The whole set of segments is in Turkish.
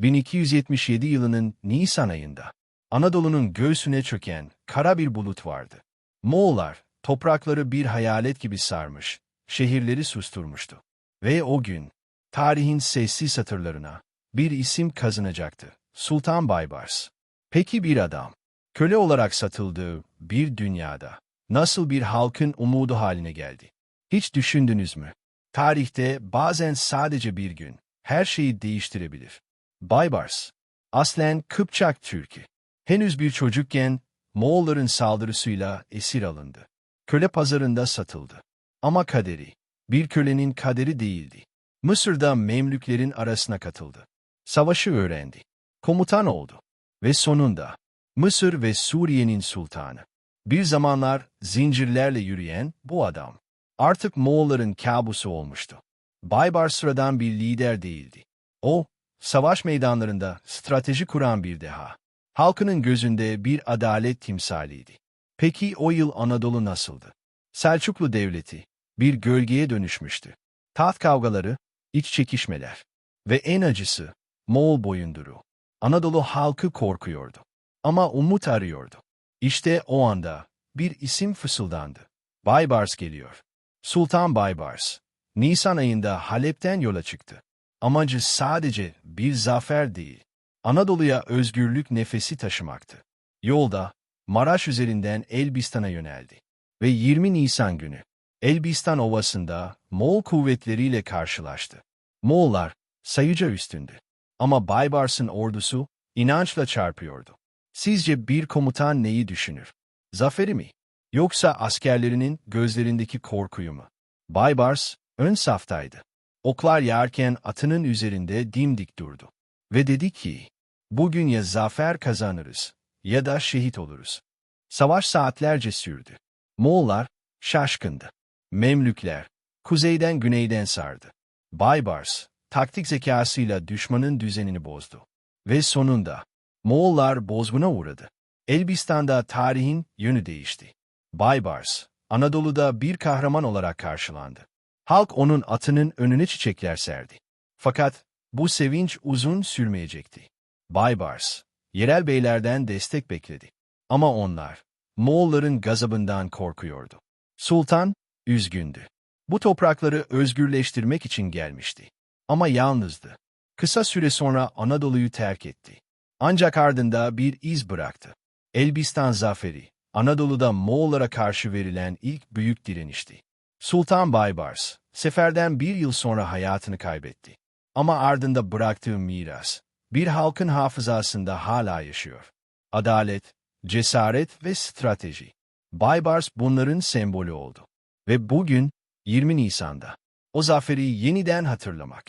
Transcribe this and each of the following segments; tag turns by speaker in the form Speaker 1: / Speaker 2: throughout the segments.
Speaker 1: 1277 yılının Nisan ayında Anadolu'nun göğsüne çöken kara bir bulut vardı. Moğollar toprakları bir hayalet gibi sarmış, şehirleri susturmuştu. Ve o gün tarihin sessiz satırlarına bir isim kazanacaktı. Sultan Baybars. Peki bir adam, köle olarak satıldığı bir dünyada nasıl bir halkın umudu haline geldi? Hiç düşündünüz mü? Tarihte bazen sadece bir gün her şeyi değiştirebilir. Baybars, aslen Kıpçak Türk'ü. Henüz bir çocukken Moğolların saldırısıyla esir alındı. Köle pazarında satıldı. Ama kaderi, bir kölenin kaderi değildi. Mısır'da Memlüklerin arasına katıldı. Savaşı öğrendi. Komutan oldu. Ve sonunda Mısır ve Suriye'nin sultanı. Bir zamanlar zincirlerle yürüyen bu adam. Artık Moğolların kabusu olmuştu. Baybar sıradan bir lider değildi. O, savaş meydanlarında strateji kuran bir deha. Halkının gözünde bir adalet timsaliydi. Peki o yıl Anadolu nasıldı? Selçuklu Devleti bir gölgeye dönüşmüştü. Taht kavgaları, iç çekişmeler ve en acısı Moğol boyunduru. Anadolu halkı korkuyordu. Ama umut arıyordu. İşte o anda bir isim fısıldandı. Baybars geliyor. Sultan Baybars, Nisan ayında Halep'ten yola çıktı. Amacı sadece bir zafer değil, Anadolu'ya özgürlük nefesi taşımaktı. Yolda, Maraş üzerinden Elbistan'a yöneldi. Ve 20 Nisan günü, Elbistan Ovası'nda Moğol kuvvetleriyle karşılaştı. Moğollar sayıca üstündü. Ama Baybars'ın ordusu inançla çarpıyordu. Sizce bir komutan neyi düşünür? Zaferi mi? Yoksa askerlerinin gözlerindeki korkuyu mu? Baybars ön saftaydı. Oklar yağarken atının üzerinde dimdik durdu. Ve dedi ki, bugün ya zafer kazanırız ya da şehit oluruz. Savaş saatlerce sürdü. Moğollar şaşkındı. Memlükler kuzeyden güneyden sardı. Baybars taktik zekasıyla düşmanın düzenini bozdu. Ve sonunda Moğollar bozguna uğradı. Elbistan'da tarihin yönü değişti. Baybars, Anadolu'da bir kahraman olarak karşılandı. Halk onun atının önüne çiçekler serdi. Fakat bu sevinç uzun sürmeyecekti. Baybars, yerel beylerden destek bekledi. Ama onlar, Moğolların gazabından korkuyordu. Sultan, üzgündü. Bu toprakları özgürleştirmek için gelmişti. Ama yalnızdı. Kısa süre sonra Anadolu'yu terk etti. Ancak ardında bir iz bıraktı. Elbistan zaferi, Anadolu'da Moğollara karşı verilen ilk büyük direnişti. Sultan Baybars, seferden bir yıl sonra hayatını kaybetti. Ama ardında bıraktığı miras, bir halkın hafızasında hala yaşıyor. Adalet, cesaret ve strateji. Baybars bunların sembolü oldu. Ve bugün, 20 Nisan'da, o zaferi yeniden hatırlamak,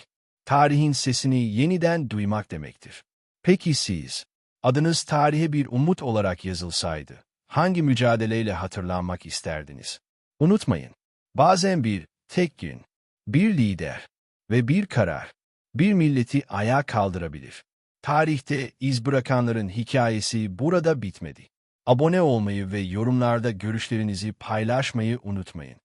Speaker 1: tarihin sesini yeniden duymak demektir. Peki siz, adınız tarihe bir umut olarak yazılsaydı, hangi mücadeleyle hatırlanmak isterdiniz? Unutmayın, bazen bir, tek gün, bir lider ve bir karar, bir milleti ayağa kaldırabilir. Tarihte iz bırakanların hikayesi burada bitmedi. Abone olmayı ve yorumlarda görüşlerinizi paylaşmayı unutmayın.